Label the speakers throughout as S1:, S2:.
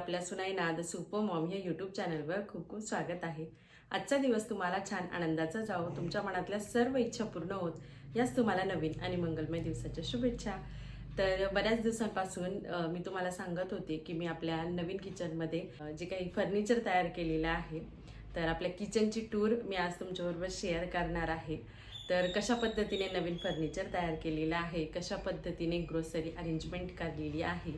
S1: आपल्या सुनाई नाद सुपर मॉम या यूट्यूब चॅनलवर खूप खूप स्वागत आहे. आजचा दिवस तुम्हाला छान आनंदाचा जावो तुमच्या मनातल्या सर्व इच्छा पूर्ण होत याच तुम्हाला नवीन आणि मंगलमय दिवसाच्या शुभेच्छा. तर बऱ्याच दिवसांपासून मी तुम्हाला सांगत होते की मी आपल्या नवीन किचनमध्ये जे काही फर्निचर तयार केलेलं आहे तर आपल्या किचनची टूर मी आज तुमच्याबरोबर शेअर करणार आहे. तर कशा पद्धतीने नवीन फर्निचर तयार केलेलं आहे कशा पद्धतीने ग्रोसरी अरेंजमेंट करलेली आहे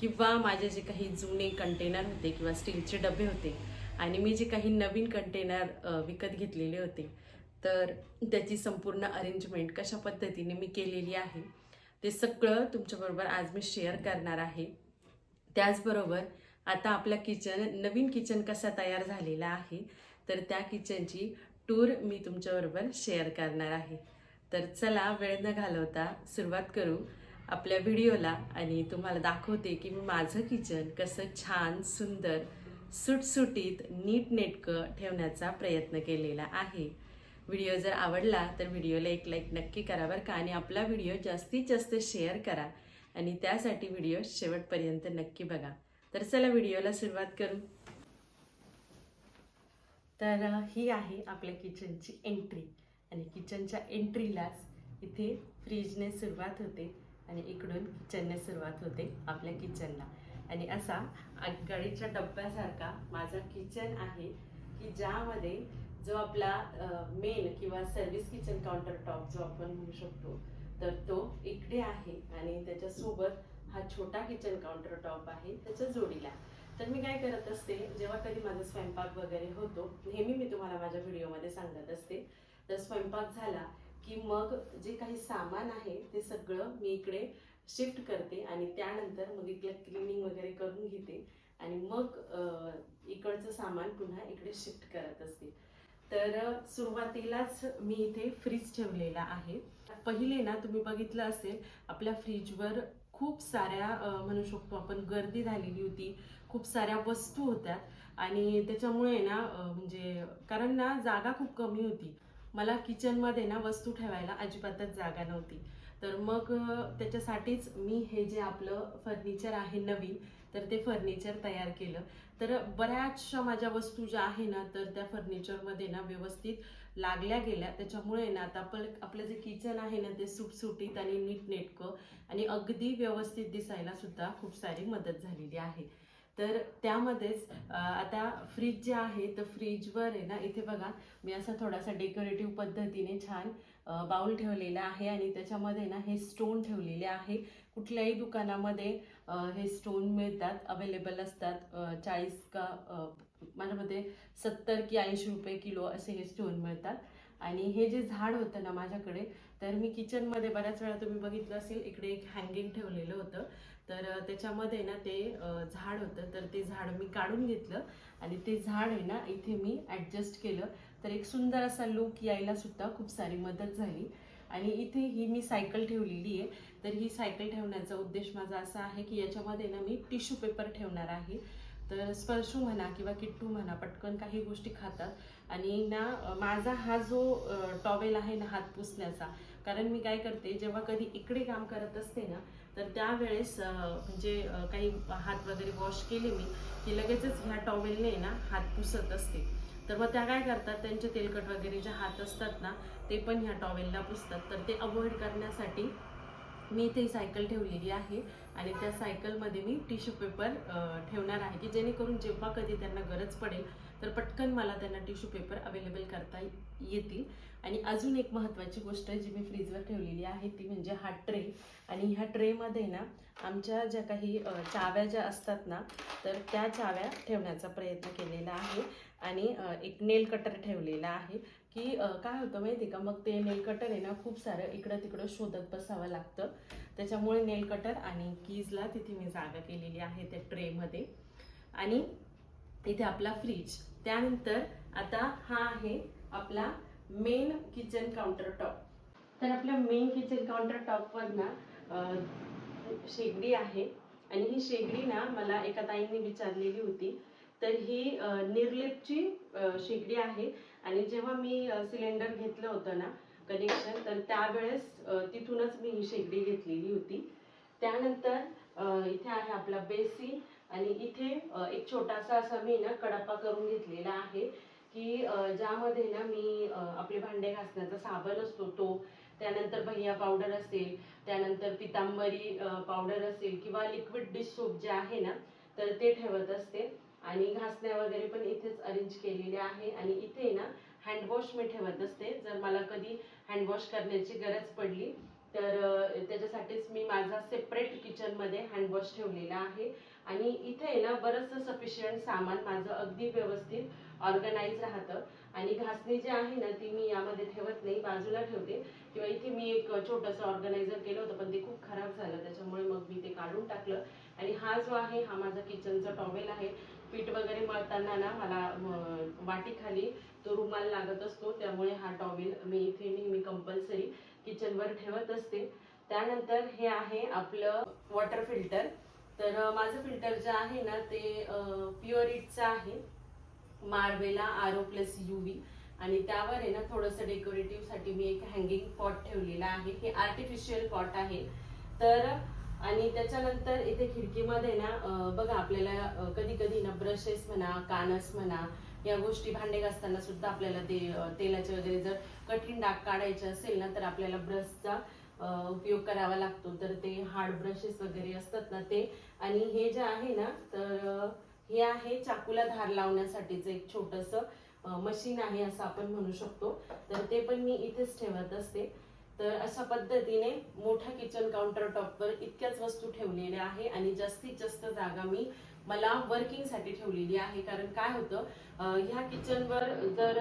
S1: किंवा माझे जे काही जुने कंटेनर होते किंवा स्टीलचे डबे होते आणि मी जे काही नवीन कंटेनर विकत घेतलेले होते तर त्याची संपूर्ण अरेंजमेंट कशा पद्धतीने मी केलेली आहे ते सगळं तुमच्याबरोबर आज मी शेअर करणार आहे. त्याचबरोबर आता आपलं किचन नवीन किचन कसा तयार झालेला आहे तर त्या किचनची टूर मी तुमच्याबरोबर शेअर करणार आहे. तर चला वेळ न घालवता सुरुवात करू. आपल्या व्हिडिओला आणि तुम्हाला दाखवते की मी माझं किचन कसं छान सुंदर सुटसुटीत नीटनेटकं ठेवण्याचा प्रयत्न केलेला आहे. व्हिडिओ जर आवडला तर व्हिडिओला एक लाईक नक्की करा बरं का आणि आपला व्हिडिओ जास्तीत जास्त शेअर करा आणि त्यासाठी व्हिडिओ शेवटपर्यंत नक्की बघा. तर चला व्हिडिओला सुरुवात करू. तर ही आहे आपल्या किचनची एंट्री आणि किचनच्या एंट्रीलाच इथे फ्रीजने सुरुवात होते. आणि इकडून किचनने सुरुवात होते आपल्या किचनला आणि असा गाडीच्या डब्यासारखा माझा किचन आहे की ज्यामध्ये जो आपला मेन किंवा सर्व्हिस किचन काउंटर टॉप जो आपण म्हणू शकतो तर तो इकडे आहे आणि त्याच्यासोबत हा छोटा किचन काउंटर टॉप आहे त्याच्या जोडीला. तर मी काय करत असते जेव्हा कधी माझा स्वयंपाक वगैरे होतो नेहमी मी तुम्हाला माझ्या व्हिडिओमध्ये सांगत असते तर स्वयंपाक झाला की मग जे काही सामान आहे ते सगळं मी इकडे शिफ्ट करते आणि त्यानंतर मग इकडे क्लिनिंग वगैरे करून घेते. आणि मग इकडचं सामान पुन्हा इकडे शिफ्ट करत असते. तर सुरुवातीलाच मी इथे फ्रीज ठेवलेला आहे. पहिले ना तुम्ही बघितलं असेल आपल्या फ्रीजवर खूप साऱ्या म्हणू शकतो आपण गर्दी झालेली होती. खूप साऱ्या वस्तू होत्या. आणि त्याच्यामुळे ना म्हणजे कारण ना जागा खूप कमी होती. मला किचनमध्ये ना वस्तू ठेवायला अजिबातच जागा नव्हती. तर मग त्याच्यासाठीच मी हे जे आपलं फर्निचर आहे नवीन तर ते फर्निचर तयार केलं. तर बऱ्याचशा माझ्या वस्तू ज्या आहे ना तर त्या फर्निचरमध्ये ना व्यवस्थित लागल्या गेल्या. त्याच्यामुळे ना आता आपण आपलं जे किचन आहे ना ते सुटसुटीत आणि नीटनेटकं आणि अगदी व्यवस्थित दिसायला सुद्धा खूप सारी मदत झालेली आहे. तर त्यामध्येच आता फ्रीज जे आहे तर फ्रीजवर आहे ना इथे बघा मी असा थोडासा डेकोरेटिव्ह पद्धतीने छान बाउल ठेवलेला आहे आणि त्याच्यामध्ये ना हे स्टोन ठेवलेले आहे. कुठल्याही दुकानामध्ये हे स्टोन मिळतात अवेलेबल असतात चाळीस का अं, माझ्या मते सत्तर की ऐंशी रुपये किलो असे हे स्टोन मिळतात. आणि हे जे झाड होतं ना माझ्याकडे तर मी किचनमध्ये बऱ्याच वेळा तुम्ही बघितलं असेल इकडे एक हँगिंग ठेवलेलं होतं. तर त्याच्यामध्ये ना ते झाड होतं. तर ते झाड मी काढून घेतलं आणि ते झाड आहे ना इथे मी ॲडजस्ट केलं. तर एक सुंदर असा लुक यायला सुद्धा खूप सारी मदत झाली. आणि इथे ही मी सायकल ठेवलेली आहे. तर ही सायकल ठेवण्याचा उद्देश माझा असा आहे की याच्यामध्ये ना मी टिश्यू पेपर ठेवणार आहे. तर स्पर्शू म्हणा किंवा किट्टू म्हणा पटकन काही गोष्टी खातात. आणि ना माझा हा जो टॉवेल आहे ना हात पुसण्याचा. कारण मी काय करते जेव्हा कधी इकडे काम करत असते ना तर त्यावेळेस म्हणजे काही हात वगैरे वॉश केले मी की लगेचच ह्या टॉवेलने ना हात पुसत असते. तर मग त्या काय करतात त्यांचे तेलकट वगैरे जे हात असतात ना ते पण ह्या टॉवेलला पुसतात. तर ते अवॉइड करण्यासाठी मी इथे सायकल ठेवलेली आहे आणि त्या सायकलमध्ये मी टिश्यू पेपर ठेवणार आहे की जेणेकरून जेव्हा कधी त्यांना गरज पडेल तर पटकन मला त्यांना टिश्यू पेपर अवेलेबल करता येतील. आणि अजून एक महत्त्वाची गोष्ट जी मी फ्रीजवर ठेवलेली आहे ती म्हणजे हा ट्रे. आणि ह्या ट्रेमध्ये ना आमच्या ज्या काही चाव्या ज्या असतात ना तर त्या चाव्या ठेवण्याचा प्रयत्न केलेला आहे. आणि एक नेल कटर ठेवलेला आहे की काय होतं माहिती का? मग ते नेल कटर आहे ना खूप सारं इकडं तिकडं शोधत बसावं लागतं. त्याच्यामुळे नेल कटर आणि कीजला तिथे मी जागा केलेली आहे त्या ट्रेमध्ये. आणि इथे आपला फ्रीज. त्यानंतर आता हा आहे आपला मेन किचन काउंटर टॉप तर आपल्या मेन किचन काउंटर टॉपवर ना शेगडी आहे. आणि ही शेगडी ना मला एका ताईंनी विचारलेली होती. तर ही निर्लेपची शेगडी आहे. आणि जेव्हा मी सिलेंडर घेतलं होतं ना कनेक्शन तर त्यावेळेस तिथूनच मी ही शेगडी घेतलेली होती. त्यानंतर इथे आहे आपला बेसिन आणि इथे एक छोटासा असा मी ना कडप्पा करून घेतलेला आहे. की ज्यामध्ये ना मी आपले भांडे घासण्याचा साबण असतो तो त्यानंतर भैया पावडर असेल त्यानंतर पितांबरी पावडर असेल किंवा लिक्विड डिश सोप जे आहे ना तर ते ठेवत असते. आणि घासण्या वगैरे पण इथेच अरेंज केलेले आहे. आणि इथे ना हँडवॉश मी ठेवत असते. जर मला कधी हँडवॉश करण्याची गरज पडली तर त्याच्यासाठीच मी माझा सेपरेट किचनमध्ये हँडवॉश ठेवलेला आहे. आणि इथे ना बरंचसं सफिशियंट सामान माझं अगदी व्यवस्थित ऑर्गनाईज राहतं. आणि घासणी जी आहे ना ती मी यामध्ये ठेवत नाही बाजूला ठेवते. किंवा इथे मी एक छोटंसं ऑर्गनायझर केलं होतं पण ते खूप खराब झालं. त्याच्यामुळे मग मी ते काढून टाकलं. आणि हा जो आहे हा माझा किचनचा टॉवेल आहे. पीठ वगैरे मळताना ना मला वाटीखाली तो रुमाल लागत असतो. त्यामुळे हा टॉवेल मी इथे नेहमी कंपल्सरी किचनवर ठेवत असते. त्यानंतर हे आहे आपलं वॉटर फिल्टर तर माझं फिल्टर जे आहे ना ते प्युअर इटचं आहे. Marvela R O plus U V आणि त्यावर आहे ना थोडंसं डेकोरेटिव्हसाठी मी एक हँगिंग पॉट ठेवलेला आहे. हे आर्टिफिशियल पॉट आहे. तर आणि त्याच्यानंतर इथे खिडकीमध्ये ना बघा आपल्याला कधी कधी ना ब्रशेस म्हणा कानस म्हणा या गोष्टी भांडे घासताना सुद्धा आपल्याला ते तेलाचे वगैरे जर कठीण डाग काढायचे असेल ना तर आपल्याला ब्रशचा उपयोग करावा लागतो. तर ते हार्ड ब्रशेस वगैरे असतात ना ते. आणि हे जे आहे ना तर हे आहे चाकूला धार लावण्यासाठीचं एक छोटस मशीन आहे असं आपण म्हणू शकतो. तर ते पण मी इथेच ठेवत असते. तर अशा पद्धतीने मोठ्या किचन काउंटर टॉपवर इतक्याच वस्तू ठेवलेल्या आहे आणि जास्तीत जास्त जागा मी मला वर्किंगसाठी ठेवलेली आहे. कारण काय होतं ह्या किचनवर जर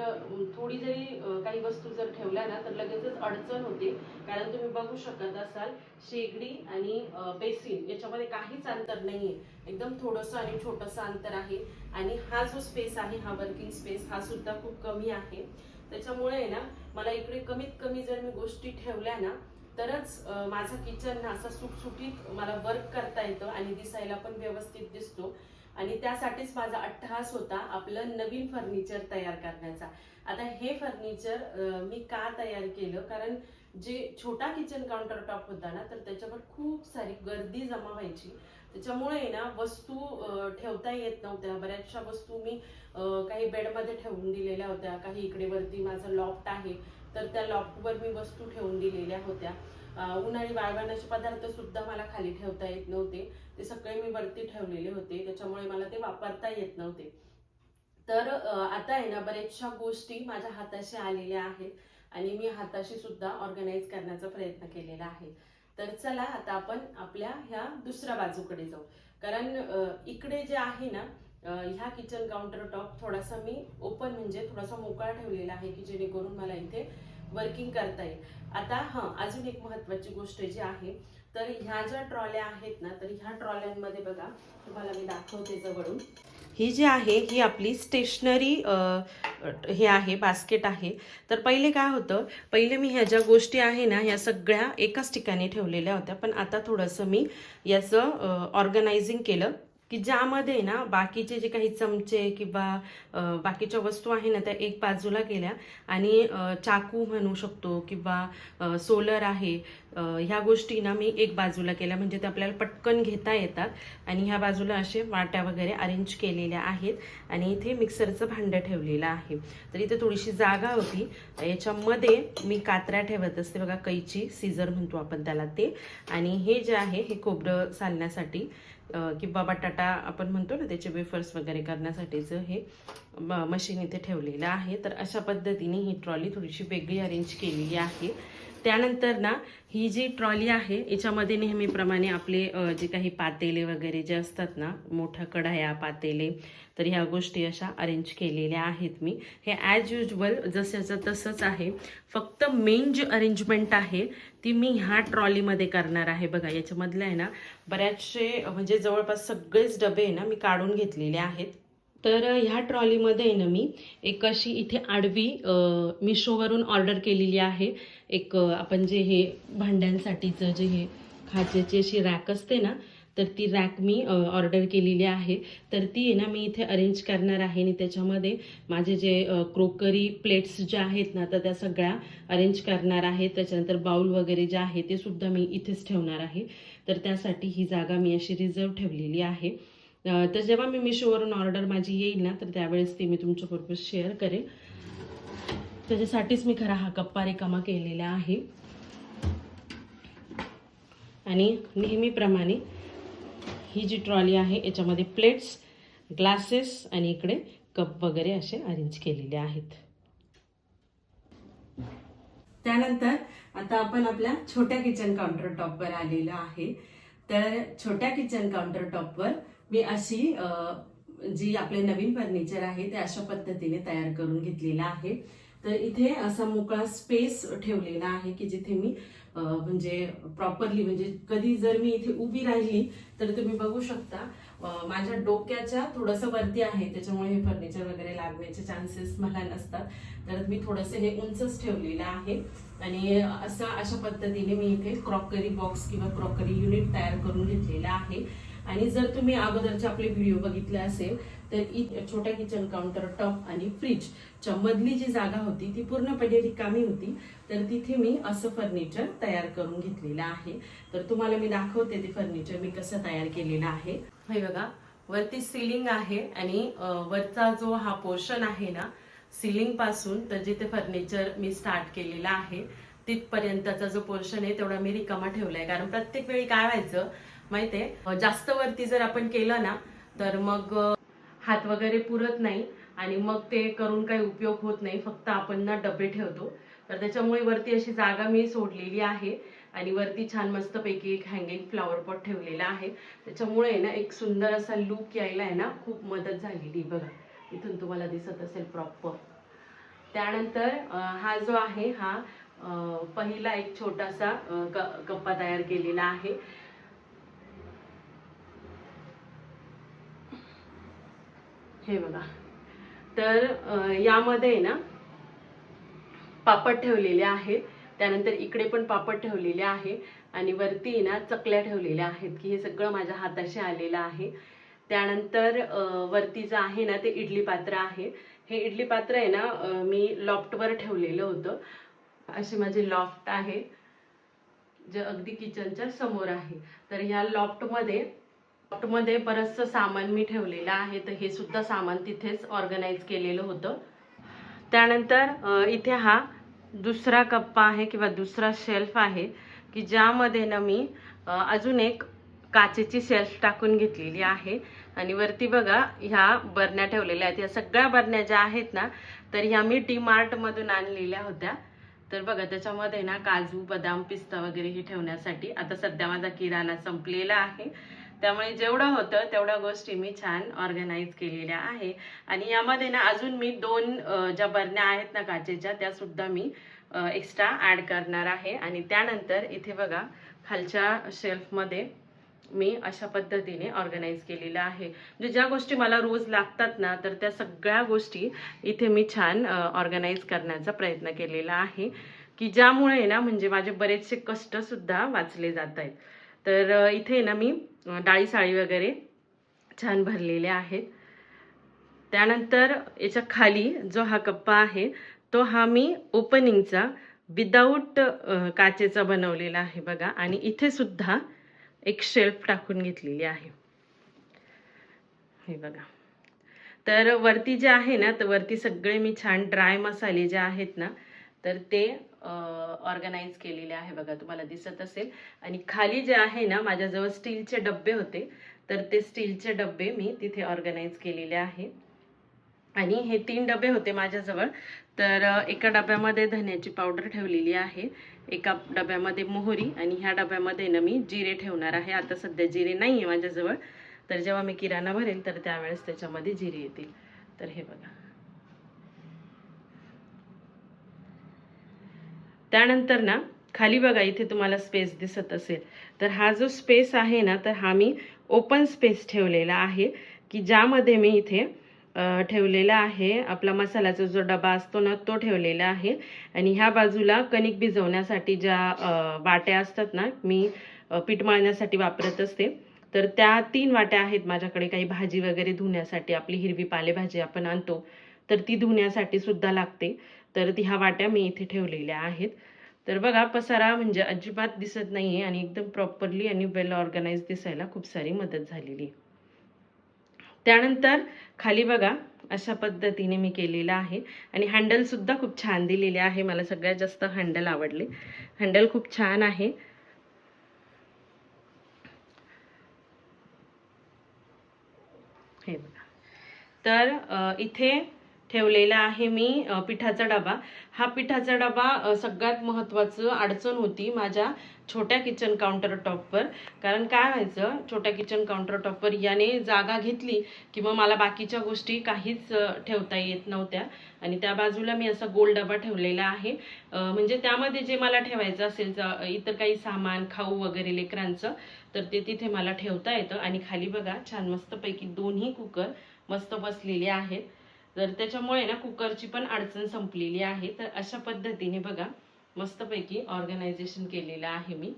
S1: थोडी जरी काही वस्तू जर ठेवल्या ना तर लगेचच अडचण होते. कारण तुम्ही बघू शकत असाल शेगडी आणि बेसिन याच्यामध्ये काहीच अंतर नाहीये. एकदम थोडंसं आणि छोटंसं अंतर आहे. आणि हा जो स्पेस आहे हा वर्किंग स्पेस हा सुद्धा खूप कमी आहे. त्याच्यामुळे आहे ना मला इकडे कमीत कमी जर मी गोष्टी ठेवल्या ना तरच माझं किचन ना असं सुटसुटीत मला वर्क करता येतं आणि दिसायला पण व्यवस्थित दिसतो. आणि त्यासाठीच माझा अट्टहास होता आपलं नवीन फर्निचर तयार करण्याचा. आता हे फर्निचर मी का तयार केलं? कारण जे छोटा किचन काउंटर टॉप होता ना तर त्याच्यावर खूप सारी गर्दी जमा व्हायची. त्याच्यामुळे ना वस्तू ठेवता येत नव्हत्या. बऱ्याचशा वस्तू मी काही बेडमध्ये ठेवून दिलेल्या होत्या. काही इकडे वरती माझं लॉफ्ट आहे. तर त्या लॉकवर मी वस्तू ठेवून दिलेल्या होत्या. उन्हाळी वाळवण्याचे पदार्थ सुद्धा मला खाली ठेवता येत नव्हते. ते सगळे मी वरती ठेवलेले होते. त्याच्यामुळे मला ते वापरता येत नव्हते. तर आता आहे ना बऱ्याचशा गोष्टी माझ्या हाताशी आलेल्या आहेत आणि मी हाताशी सुद्धा ऑर्गनाईज करण्याचा प्रयत्न केलेला आहे. तर चला आता आपण आपल्या ह्या दुसऱ्या बाजूकडे जाऊ. कारण इकडे जे आहे ना ह्या किचन काउंटर टॉप थोडासा मी ओपन म्हणजे थोडासा मोकळा ठेवलेला आहे की जेणेकरून मला इथे वर्किंग करता येईल. आता हां अजून एक महत्वाची गोष्ट जी आहे तर ह्या ज्या ट्रॉल्या आहेत ना तर ह्या ट्रॉल्यांमध्ये बघा तुम्हाला मी दाखवते जवळून. ही जी आहे ही आपली स्टेशनरी हे आहे बास्केट आहे. तर पहिले काय होतं पहिले मी ह्या ज्या गोष्टी आहे ना ह्या सगळ्या एकाच ठिकाणी ठेवलेल्या होत्या पण आता थोडंसं मी याचं ऑर्गनायझिंग केलं. की ज्यामध्ये ना बाकीचे जे काही चमचे किंवा बाकीच्या वस्तू आहे ना त्या एक बाजूला केल्या. आणि चाकू म्हणू शकतो किंवा सोलर आहे ह्या गोष्टी ना मी एक बाजूला केल्या. म्हणजे ते आपल्याला पटकन घेता येतात. आणि ह्या बाजूला असे वाट्या वगैरे अरेंज केलेल्या आहेत. आणि इथे मिक्सरचं भांडं ठेवलेलं आहे. तर इथे थोडीशी जागा होती. याच्यामध्ये मी कात्र्या ठेवत असते. बघा कैची सीझर म्हणतो आपण त्याला ते. आणि हे जे आहे हे खोबरं चालण्यासाठी किंवा बटाटा आपण म्हणतो ना त्याचे वेफर्स वगैरे करण्यासाठीचं हे मशीन इथे ठेवलेलं आहे. तर अशा पद्धतीने ही ट्रॉली थोडीशी वेगळी अरेंज केलेली आहे. त्यानंतर ना ही जी ट्रॉली आहे याच्यामध्ये नेहमीप्रमाणे आपले जे काही पातेले वगैरे जे असतात ना मोठ्या कढाया पातेले तर ह्या गोष्टी अशा अरेंज केलेल्या आहेत मी. हे ॲज युजल जसंचं तसंच आहे. फक्त मेन जी अरेंजमेंट आहे ती मी ह्या ट्रॉलीमध्ये करणार आहे. बघा याच्यामधलं आहे ना बऱ्याचशे म्हणजे जवळपास सगळेच डबे आहे ना मी काढून घेतलेले आहेत. तर ह्या ट्रॉलीमध्ये आहे ना मी एक अशी इथे आडवी मिशोवरून ऑर्डर केलेली आहे. एक आपण जे हे भांड्यांसाठीचं जे हे खाचेची अशी रॅक असते ना तर ती रॅक मी ऑर्डर केलेली आहे. तर ती आहे ना मी इथे अरेंज करणार आहे आणि त्याच्यामध्ये माझे जे क्रोकरी प्लेट्स ज्या आहेत ना तर त्या सगळ्या अरेंज करणार आहे. त्याच्यानंतर बाउल वगैरे जे आहे ते सुद्धा मी इथेच ठेवणार आहे. तर त्यासाठी ही जागा मी अशी रिझर्व ठेवलेली आहे. तर जेव्हा मी मिशोवरून ऑर्डर माझी येईल ना तर त्यावेळेस ती मी तुमच्याबरोबर शेअर करेन. त्याच्यासाठीच मी खरा हा कप्पा रिकामा केलेला आहे. आणि नेहमीप्रमाणे ही जी ट्रॉली आहे याच्यामध्ये प्लेट्स ग्लासेस आणि इकडे कप वगैरे असे अरेंज केलेले आहेत. त्यानंतर आता आपण आपल्या छोट्या किचन काउंटर टॉपवर आलेलो आहे. तर छोट्या किचन काउंटर टॉपवर मी अशी जी आपले नवीन फर्निचर आहे ते अशा पद्धतीने तयार करून घेतलेलं आहे. तर इथे असा मोकळा स्पेस ठेवलेला आहे की जिथे मी म्हणजे प्रॉपरली म्हणजे कधी जर मी इथे उभी राहिली तर तुम्ही बघू शकता माझ्या डोक्याच्या थोडंसं वरती आहे त्याच्यामुळे हे फर्निचर वगैरे लागण्याचे चान्सेस मला नसतात. तर मी थोडंसं हे उंचच ठेवलेलं आहे. आणि असं अशा पद्धतीने मी इथे क्रॉकरी बॉक्स किंवा क्रॉकरी युनिट तयार करून घेतलेलं आहे. आणि जर तुम्ही अगोदरचे आपले व्हिडिओ बघितले असेल तर इ छोट्या किचन काउंटर टॉप आणि फ्रीजच्या मधली जी जागा होती ती पूर्णपणे रिकामी होती. तर तिथे मी असं फर्निचर तयार करून घेतलेलं आहे. तर तुम्हाला मी दाखवते ते फर्निचर मी कसं तयार केलेलं आहे. हे बघा वरती सिलिंग आहे आणि वरचा जो हा पोर्शन आहे ना सिलिंगपासून तर जिथे फर्निचर मी स्टार्ट केलेला आहे तिथपर्यंतचा जो पोर्शन आहे तेवढा मी रिकामा ठेवलाय. कारण प्रत्येक वेळी काय व्हायचं माहितीये जास्त वरती जर आपण केलं ना तर मग हात वगैरे पुरत नाही आणि मग ते करून काही उपयोग होत नाही. फक्त आपण ना डबे ठेवतो. तर त्याच्यामुळे वरती अशी जागा मी सोडलेली आहे आणि वरती छान मस्तपैकी एक हँगिंग फ्लॉवर पॉट ठेवलेला आहे. त्याच्यामुळे ना एक सुंदर असा लुक यायला आहे ना खूप मदत झालेली बघा इथून तुम्हाला दिसत असेल प्रॉपर त्यानंतर हा जो आहे हा पहिला एक छोटासा क- कप्पा तयार केलेला आहे. हे बघा. तर यामध्ये यामध्ये ना पापड ठेवलेले आहे त्यानंतर इकडे पण पापड ठेवलेले आहे. आणि वरती ना चकल्या ठेवलेल्या आहेत की हे सगळं माझ्या हाताशी आलेलं आहे. त्यानंतर वरती जे आहे ना ते इडली पात्र आहे. हे इडली पात्र आहे ना मी लॉफ्टवर ठेवलेलं होतं. असे माझे लॉफ्ट आहे जे अगदी किचनच्या समोर आहे. तर ह्या लॉफ्टमध्ये मध्ये बरंचसं सामान मी ठेवलेलं आहे तर हे सुद्धा सामान तिथेच ऑर्गनाईज केलेलं होतं. त्यानंतर इथे हा दुसरा कप्पा आहे किंवा दुसरा शेल्फ आहे की ज्यामध्ये ना मी अजून एक काचेची शेल्फ टाकून घेतलेली आहे. आणि वरती बघा ह्या बरण्या ठेवलेल्या आहेत. या सगळ्या बरण्या ज्या आहेत ना तर ह्या मी डी मधून आणलेल्या होत्या. तर बघा त्याच्यामध्ये ना काजू बदाम पिस्ता वगैरे हे ठेवण्यासाठी. आता सध्या माझा किराणा संपलेला आहे. त्यामुळे जेवढं होतं तेवढ्या गोष्टी मी छान ऑर्गनाईज केलेल्या आहे. आणि यामध्ये ना अजून मी दोन ज्या बरण्या आहेत ना काचेच्या त्या सुद्धा मी एक्स्ट्रा ऍड करणार आहे. आणि त्यानंतर इथे बघा खालच्या शेल्फमध्ये मी अशा पद्धतीने ऑर्गनाईज केलेलं आहे. म्हणजे ज्या गोष्टी मला रोज लागतात ना तर त्या सगळ्या गोष्टी इथे मी छान ऑर्गनाईज करण्याचा प्रयत्न केलेला आहे. की ज्यामुळे ना म्हणजे माझे बरेचसे कष्टसुद्धा वाचले जात आहेत. तर इथे ना मी डाळी साळी वगैरे छान भरलेले आहेत. त्यानंतर याच्या खाली जो हा कप्पा आहे तो हा मी ओपनिंगचा विदाऊट काचेचा बनवलेला आहे बघा. आणि इथे सुद्धा एक शेल्फ टाकून घेतलेली आहे. हे बघा. तर वरती जे आहे ना तर वरती सगळे मी छान ड्राय मसाले जे आहेत ना तर ते ऑर्गनाईज केलेले आहे बघा तुम्हाला दिसत असेल. आणि खाली जे आहे ना माझ्याजवळ स्टीलचे डब्बे होते. तर ते स्टीलचे डब्बे मी तिथे ऑर्गनाईज केलेले आहे. आणि हे तीन डबे होते माझ्याजवळ. तर एका डब्यामध्ये धन्याची पावडर ठेवलेली आहे. एका डब्यामध्ये मोहरी आणि ह्या डब्यामध्ये ना मी जिरे ठेवणार आहे. आता सध्या जिरे नाही आहे माझ्याजवळ. तर जेव्हा मी किराणा भरेल तर त्यावेळेस त्याच्यामध्ये जिरे येतील. तर हे बघा. त्यानंतर ना खाली बघा इथे तुम्हाला स्पेस दिसत असेल. तर हा जो स्पेस आहे ना तर हा मी ओपन स्पेस ठेवलेला आहे की ज्यामध्ये मी इथे ठेवलेला आहे आपला मसाल्याचा जो डबा असतो ना तो ठेवलेला आहे. आणि ह्या बाजूला कणिक भिजवण्यासाठी ज्या वाट्या असतात ना मी पीठ मळण्यासाठी वापरत असते. तर त्या तीन वाट्या आहेत माझ्याकडे काही भाजी वगैरे धुण्यासाठी आपली हिरवी पालेभाजी आपण आणतो तर ती धुण्यासाठी सुद्धा लागते. तर ती ह्या वाट्या मी इथे ठेवलेल्या आहेत. तर बघा पसारा म्हणजे अजिबात दिसत नाहीये आणि एकदम प्रॉपरली आणि वेल ऑर्गनाइज दिसायला खूप सारी मदत झालेली त्यानंतर खाली बघा अशा पद्धतीने मी केलेला आहे. आणि हँडलसुद्धा खूप छान दिलेले आहे. मला सगळ्यात जास्त हँडल आवडले. हँडल खूप छान आहे. हे बघा. तर इथे ठेवलेला आहे मी पिठाचा डबा. हा पिठाचा डबा सगळ्यात महत्त्वाचं अडचण होती माझ्या छोट्या किचन काउंटर टॉपवर कारण काय व्हायचं छोट्या किचन काउंटर टॉपवर याने जागा घेतली की मग मला बाकीच्या गोष्टी काहीच ठेवता येत नव्हत्या. आणि त्या बाजूला मी असा गोल डबा ठेवलेला आहे. म्हणजे त्यामध्ये जे मला ठेवायचं असेल इतर काही सामान खाऊ वगैरे लेकरांचं तर ते तिथे मला ठेवता येतं. आणि खाली बघा छान मस्तपैकी दोन्ही कुकर मस्त बसलेले आहेत. तर त्याच्यामुळे ना कुकरची पण अडचण संपलेली आहे तर अशा पद्धतीने बघा मस्तपैकी ऑर्गनायझेशन केलेलं आहे मी.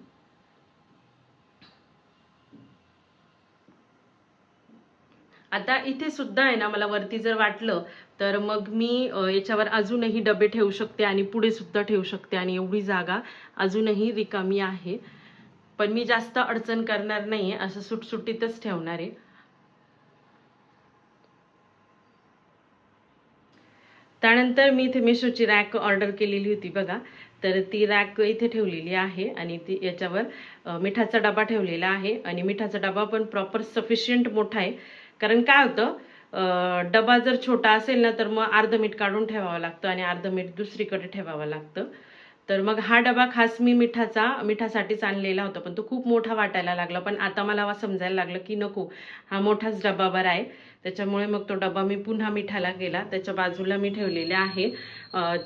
S1: आता इथे सुद्धा आहे ना मला वरती जर वाटलं तर मग मी याच्यावर अजूनही डबे ठेवू शकते आणि पुढे सुद्धा ठेवू शकते आणि एवढी जागा अजूनही रिकामी आहे. पण मी जास्त अडचण करणार नाहीये असं सुटसुटीतच ठेवणार आहे. त्यानंतर मी इथे मेशोची रॅक ऑर्डर केलेली होती बघा. तर ती रॅक इथे ठेवलेली आहे आणि ती याच्यावर मिठाचा डबा ठेवलेला आहे आणि मिठाचा डबा पण प्रॉपर सफिशियंट मोठा आहे. कारण काय होतं डबा जर छोटा असेल ना तर मग अर्ध मीठ काढून ठेवावं लागतं आणि अर्ध मीठ दुसरीकडे ठेवावं लागतं. तर मग हा डबा खास मी मिठाचा मिठासाठीच आणलेला होता पण तो खूप मोठा वाटायला लागला. पण आता मला समजायला लागलं की नको हा मोठाच डबा बरा आहे. त्याच्यामुळे मग तो डबा मी पुन्हा मिठाला गेला. त्याच्या बाजूला मी ठेवलेले आहे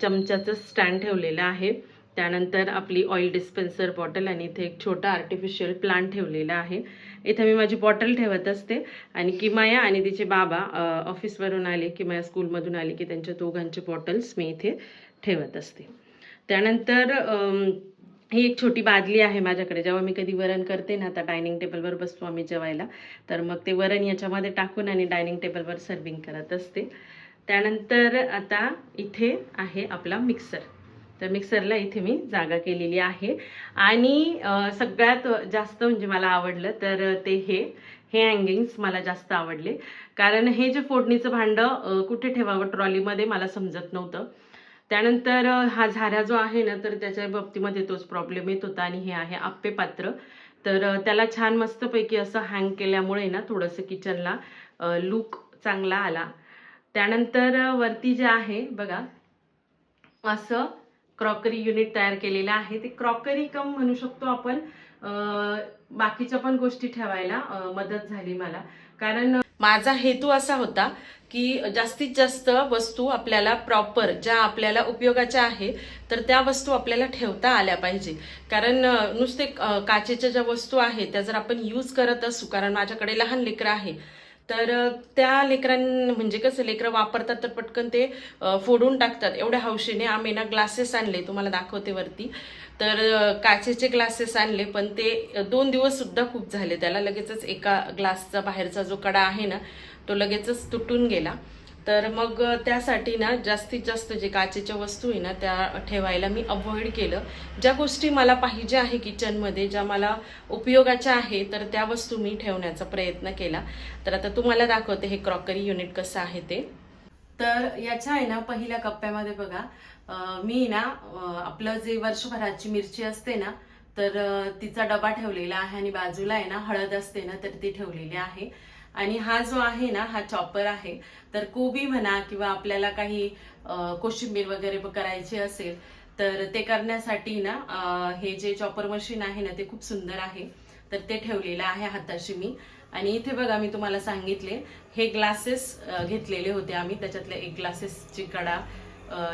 S1: चमच्याचं स्टँड ठेवलेलं आहे. त्यानंतर आपली ऑइल डिस्पेन्सर बॉटल आणि इथे एक छोटा आर्टिफिशियल प्लांट ठेवलेला आहे. इथे मी माझी बॉटल ठेवत असते. आणि किमाया आणि तिचे बाबा ऑफिसवरून आले किमाया स्कूलमधून आले की त्यांच्या दोघांचे बॉटल्स मी इथे ठेवत असते. त्यानंतर ही एक छोटी बादली आहे माझ्याकडे. जेव्हा मी कधी वरण करते ना आता डायनिंग टेबलवर बसतो आम्ही जेवायला तर मग ते वरण याच्यामध्ये टाकून आणि डायनिंग टेबलवर सर्विंग करत असते. त्यानंतर आता इथे आहे आपला मिक्सर. तर मिक्सरला इथे मी जागा केलेली आहे. आणि सगळ्यात जास्त म्हणजे मला आवडलं तर ते हे हे हँगिंग्स मला जास्त आवडले. कारण हे जे फोडणीचं भांडं कुठे ठेवावं ट्रॉलीमध्ये मला समजत नव्हतं. त्यानंतर हा झारा जो आहे ना तर त्याच्या बाबतीमध्ये तोच प्रॉब्लेम येत होता आणि हे आहे आप्पे पात्र. तर त्याला छान मस्तपैकी असं हँग केल्यामुळे ना थोडंसं किचनला लुक चांगला आला. त्यानंतर वरती जे आहे बघा असं क्रॉकरी युनिट तयार केलेलं आहे. ते क्रॉकरी कम म्हणू शकतो आपण बाकीच्या पण गोष्टी ठेवायला मदत झाली मला. कारण माझा हेतू असा होता की जास्तीत जास्त वस्तू आपल्याला प्रॉपर ज्या आपल्याला उपयोगाच्या आहे तर त्या वस्तू आपल्याला ठेवता आल्या पाहिजे. कारण नुसते काचेच्या ज्या वस्तू आहेत त्या जर आपण यूज करत असू कारण माझ्याकडे लहान लेकरं आहे तर त्या लेकरां म्हणजे कसं लेकरं वापरतात तर पटकन ते फोडून टाकतात. एवढ्या हौशीने आम्ही ना ग्लासेस आणले तुम्हाला दाखवते वरती. तर काचेचे ग्लासेस आणले पण ते दोन दिवस सुद्धा खूप झाले. त्याला लगेचच एका ग्लासचा बाहेरचा जो कडा आहे ना तो लगेचच तुटून गेला. तर मग त्यासाठी ना जास्तीत जास्त जे काचेच्या वस्तू आहे ना त्या ठेवायला मी अवॉइड केलं. ज्या गोष्टी मला पाहिजे आहे किचनमध्ये ज्या मला उपयोगाच्या आहे तर त्या वस्तू मी ठेवण्याचा प्रयत्न केला. तर आता तुम्हाला दाखवते हे क्रॉकरी युनिट कसं आहे ते. तर याच्या आहे ना पहिल्या कप्प्यामध्ये बघा मी ना आपलं जे वर्षभराची मिरची असते ना तर तिचा डबा ठेवलेला आहे आणि बाजूला आहे ना हळद असते ना तर ती ठेवलेली आहे. आणि हा जो आहे ना हा चॉपर आहे. तर कोबी म्हणा किंवा आपल्याला काही कोशिंबीर वगैरे करायची असेल तर ते करण्यासाठी ना हे जे चॉपर मशीन आहे ना ते खूप सुंदर आहे. तर ते ठेवलेलं आहे हाताशी मी. आणि इथे बघा मी तुम्हाला सांगितले हे ग्लासेस घेतलेले होते आम्ही. त्याच्यातले एक ग्लासेसची कडा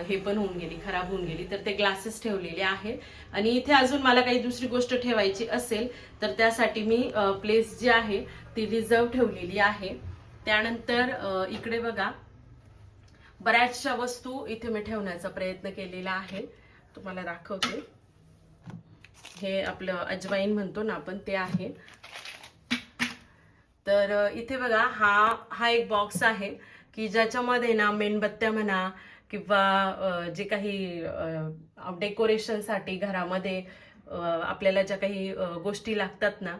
S1: हे पण होऊन गेली खराब होऊन गेली. तर ते ग्लासेस ठेवलेले आहे. आणि इथे अजून मला काही दुसरी गोष्ट ठेवायची असेल तर त्यासाठी मी प्लेस जी आहे ती रिझर्व ठेवलेली आहे. त्यानंतर इकडे बघा बऱ्याचशा वस्तू इथे मी ठेवण्याचा प्रयत्न केलेला आहे. तुम्हाला दाखवते. हे आपलं अजवाईन म्हणतो ना आपण ते आहे. तर इथे बघा हा हा एक बॉक्स आहे की ज्याच्यामध्ये ना मेणबत्त्या म्हणा किंवा जे काही डेकोरेशनसाठी घरामध्ये आपल्याला ज्या काही गोष्टी लागतात ना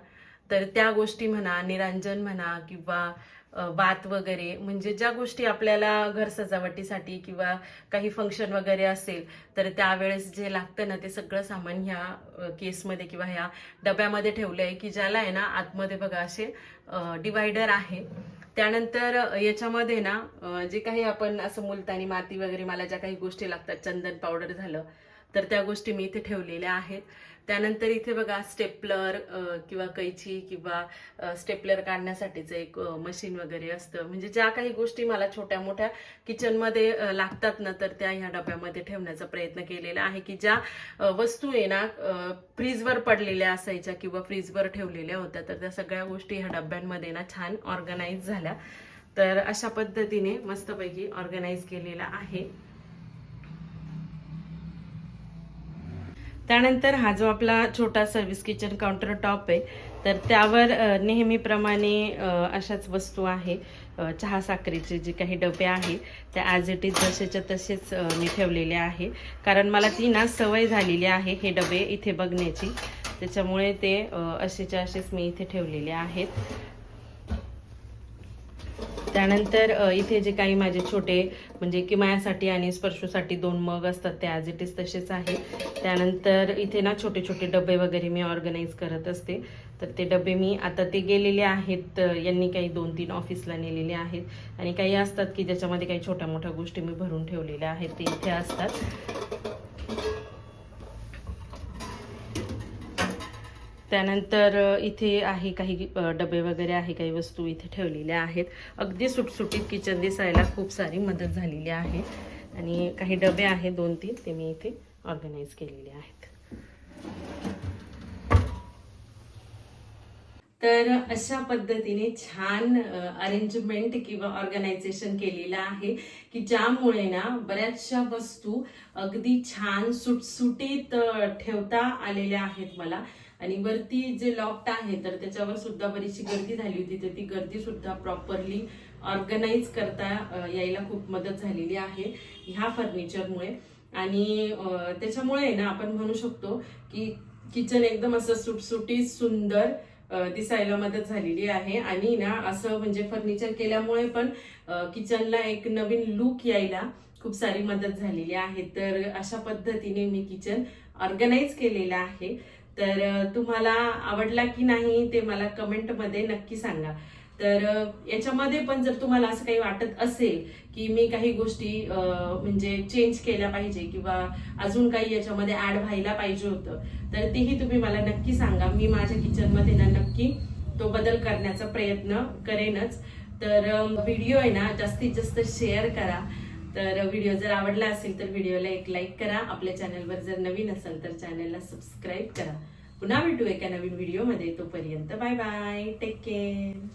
S1: तर त्या गोष्टी म्हणा निरांजन म्हणा किंवा बात वगैरे म्हणजे ज्या गोष्टी आपल्याला घर सजावटीसाठी किंवा काही फंक्शन वगैरे असेल तर त्यावेळेस जे लागतं ना ते सगळं सामान ह्या केसमध्ये किंवा ह्या डब्यामध्ये ठेवलं आहे की ज्याला आहे ना आतमध्ये बघा असे डिवायडर आहे. त्यानंतर याच्यामध्ये ना जे काही आपण असं मुलतानी माती वगैरे मला ज्या काही गोष्टी लागतात चंदन पावडर झालं तर त्या गोष्टी मी इथे ठेवलेल्या आहेत. त्यानंतर इथे बघा स्टेपलर किंवा कैची किंवा स्टेपलर काढण्यासाठीचं एक मशीन वगैरे असतं. म्हणजे ज्या काही गोष्टी मला छोट्या मोठ्या किचनमध्ये लागतात ना तर त्या ह्या डब्यामध्ये ठेवण्याचा प्रयत्न केलेला आहे की ज्या वस्तू आहे ना फ्रीजवर पडलेल्या असायच्या किंवा फ्रीजवर ठेवलेल्या होत्या तर त्या सगळ्या गोष्टी ह्या डब्यांमध्ये ना छान ऑर्गनाईज झाल्या. तर अशा पद्धतीने मस्तपैकी ऑर्गनाईज केलेला आहे. त्यानंतर हा जो आपला छोटा सर्व्हिस किचन काउंटर टॉप आहे तर त्यावर नेहमीप्रमाणे अशाच वस्तू आहे चहा साखरेचे जे काही डबे आहे त्या ॲज इट इज जसेच्या तसेच मी ठेवलेले आहे. कारण मला ती ना सवय झालेली आहे हे डबे इथे बघण्याची. त्याच्यामुळे ते असेच्या असेच मी इथे ठेवलेले आहेत. त्यानंतर इथे जे काही माझे छोटे म्हणजे किमायासाठी आणि स्पर्शूसाठी दोन मग असतात ते ॲज इट इज तसेच आहे. त्यानंतर इथे ना छोटे छोटे डबे वगैरे मी ऑर्गनाईज करत असते. तर ते डबे मी आता ते गेलेले आहेत यांनी काही दोन तीन ऑफिसला नेलेले आहेत. आणि काही असतात की ज्याच्यामध्ये काही छोट्या मोठ्या गोष्टी मी भरून ठेवलेल्या आहेत ते इथे असतात. त्यानंतर इथे आहे काही डबे वगैरे आहे काही वस्तू इथे ठेवलेल्या आहेत. अगदी सुटसुटीत किचन दिसायला खूप सारी मदत झालेली आहे. आणि काही डबे आहेत दोन तीन ते मी इथे ऑर्गनाईज केलेले आहेत. तर अशा पद्धतीने छान अरेंजमेंट किंवा ऑर्गनायझेशन केलेलं आहे की ज्यामुळे ना बऱ्याचशा वस्तू अगदी छान सुटसुटीत ठेवता आलेल्या आहेत मला. आणि वरती जे लॉफ्ट आहे तर त्याच्यावर सुद्धा बरीचशी गर्दी झाली होती. तर ती गर्दी सुद्धा प्रॉपरली ऑर्गनाईज करता यायला खूप मदत झालेली आहे ह्या फर्निचरमुळे आणि त्याच्यामुळे ना आपण म्हणू शकतो की किचन एकदम असं सुटसुटीत सुंदर दिसायला मदत झालेली आहे. आणि ना असं म्हणजे फर्निचर केल्यामुळे पण किचनला एक नवीन लुक यायला खूप सारी मदत झालेली आहे. तर अशा पद्धतीने मी किचन ऑर्गनाईज केलेलं आहे. तर तुम्हाला आवडला की नाही ते मला कमेंटमध्ये नक्की सांगा. तर याच्यामध्ये पण जर तुम्हाला असं काही वाटत असेल की मी काही गोष्टी म्हणजे चेंज केल्या पाहिजे किंवा अजून काही याच्यामध्ये ऍड व्हायला पाहिजे होतं तर तेही तुम्ही मला नक्की सांगा. मी माझ्या किचनमध्ये ना नक्की तो बदल करण्याचा प्रयत्न करेनच. तर व्हिडिओ आहे ना जास्तीत जास्त शेअर करा. तर व्हिडिओ जर आवडला असेल तर व्हिडिओला एक लाईक करा. आपल्या चॅनलवर जर नवीन असेल तर चॅनलला सबस्क्राईब करा. पुन्हा भेटू एका नवीन व्हिडिओमध्ये तोपर्यंत बाय बाय टेक केअर